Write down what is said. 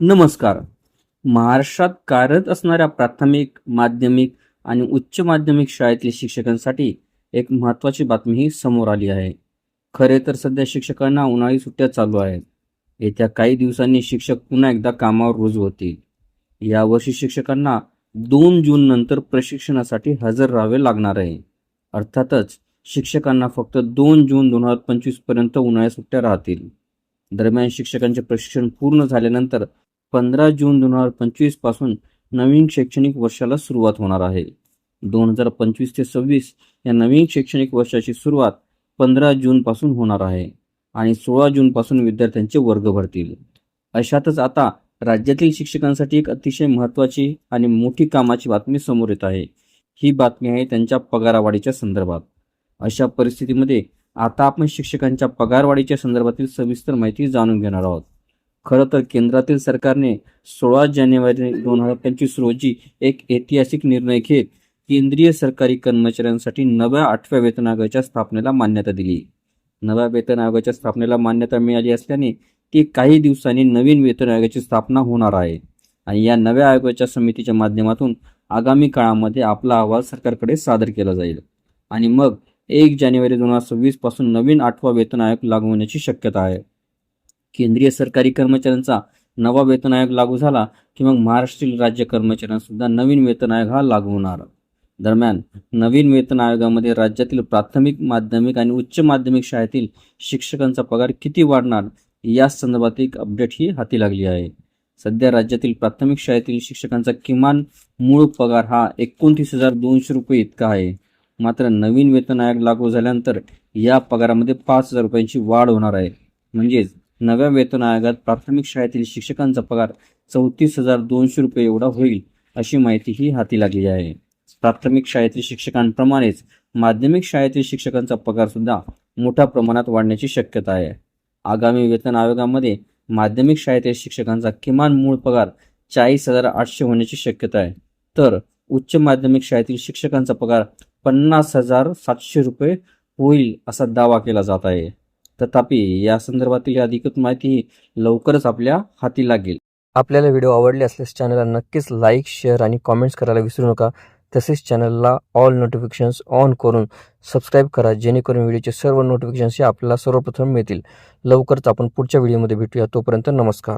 नमस्कार. महाराष्ट्रात कार्यरत असणाऱ्या प्राथमिक माध्यमिक आणि उच्च माध्यमिक शाळेतील शिक्षकांसाठी एक महत्त्वाची बातमीही समोर आली आहे. खरे तर सध्या शिक्षकांना उन्हाळी सुट्ट्या चालू आहेत. येत्या काही दिवसांनी शिक्षक पुन्हा एकदा कामावर रुजू होतील यावर्षी शिक्षकांना दोन जून नंतर प्रशिक्षणासाठी हजर राहावे लागणार आहे. अर्थातच शिक्षकांना फक्त दोन जून दोन हजार पंचवीसपर्यंत उन्हाळ्या सुट्ट्या राहतील. दरम्यान शिक्षकांचे प्रशिक्षण पूर्ण झाल्यानंतर पंधरा जून दोन हजार पंचवीसपासून नवीन शैक्षणिक वर्षाला सुरुवात होणार आहे. दोन हजार पंचवीस ते सव्वीस या नवीन शैक्षणिक वर्षाची सुरुवात पंधरा जून पासून होणार आहे आणि सोळा जून पासून विद्यार्थ्यांचे वर्ग भरतील. अशातच आता राज्यातील शिक्षकांसाठी एक अतिशय महत्त्वाची आणि मोठी कामाची बातमी समोर येत आहे. ही बातमी आहे त्यांच्या पगारावाढीच्या संदर्भात. अशा परिस्थितीमध्ये आता आपण शिक्षकांच्या पगारवाढीच्या संदर्भातील सविस्तर माहिती जाणून घेणार आहोत. खरं तर केंद्रातील सरकारने सोळा जानेवारी दोन हजार पंचवीस रोजी एक ऐतिहासिक निर्णय घेत केंद्रीय सरकारी कर्मचाऱ्यांसाठी नव्या आठव्या वेतन आयोगाच्या स्थापनेला मान्यता दिली. नव्या वेतन आयोगाच्या स्थापनेला मान्यता मिळाली असल्याने ती काही दिवसांनी नवीन वेतन आयोगाची स्थापना होणार आहे. आणि या नव्या आयोगाच्या समितीच्या माध्यमातून आगामी काळामध्ये आपला अहवाल सरकारकडे सादर केला जाईल. आणि मग एक जानेवारी दोन हजार सव्वीसपासून नवीन आठवा वेतन आयोग लागू होण्याची शक्यता आहे. केंद्रीय सरकारी कर्मचाऱ्यांचा नवा वेतन आयोग लागू झाला की मग महाराष्ट्रीय राज्य कर्मचाऱ्यांसुद्धा नवीन वेतन आयोग हा लागू होणार. दरम्यान नवीन वेतन आयोगामध्ये राज्यातील प्राथमिक माध्यमिक आणि उच्च माध्यमिक शाळेतील शिक्षकांचा पगार किती वाढणार या संदर्भात एक अपडेट ही हाती लागली आहे. सध्या राज्यातील प्राथमिक शाळेतील शिक्षकांचा किमान मूळ पगार हा एकोणतीस हजार दोनशे रुपये इतका आहे. मात्र नवीन वेतन आयोग लागू झाल्यानंतर या पगारामध्ये पाच हजार रुपयांची वाढ होणार आहे. म्हणजेच नव्या वेतन आयोगात प्राथमिक शाळेतील शिक्षकांचा पगार चौतीस हजार दोनशे रुपये एवढा होईल अशी माहिती ही हाती लागली आहे. प्राथमिक शाळेतील शिक्षकांप्रमाणेच माध्यमिक शाळेतील शिक्षकांचा पगार सुद्धा मोठ्या प्रमाणात वाढण्याची शक्यता आहे. आगामी वेतन आयोगामध्ये माध्यमिक शाळेतील शिक्षकांचा किमान मूळ पगार चाळीस हजार आठशे होण्याची शक्यता आहे. तर उच्च माध्यमिक शाळेतील शिक्षकांचा पगार पन्नास हजार सातशे रुपये होईल असा दावा केला जात आहे. तथापि या संदर्भातील अधिकृत माहिती लवकरच आपल्या हाती लागेल. आपल्याला व्हिडिओ आवडले असल्यास चॅनलला नक्कीच लाईक शेअर आणि कॉमेंट्स करायला विसरू नका. तसेच चॅनलला ऑल नोटिफिकेशन्स ऑन करून सबस्क्राईब करा जेणेकरून व्हिडिओचे सर्व नोटिफिकेशन्स हे आपल्याला सर्वप्रथम मिळतील. लवकरच आपण पुढच्या व्हिडिओमध्ये भेटूया. तोपर्यंत नमस्कार.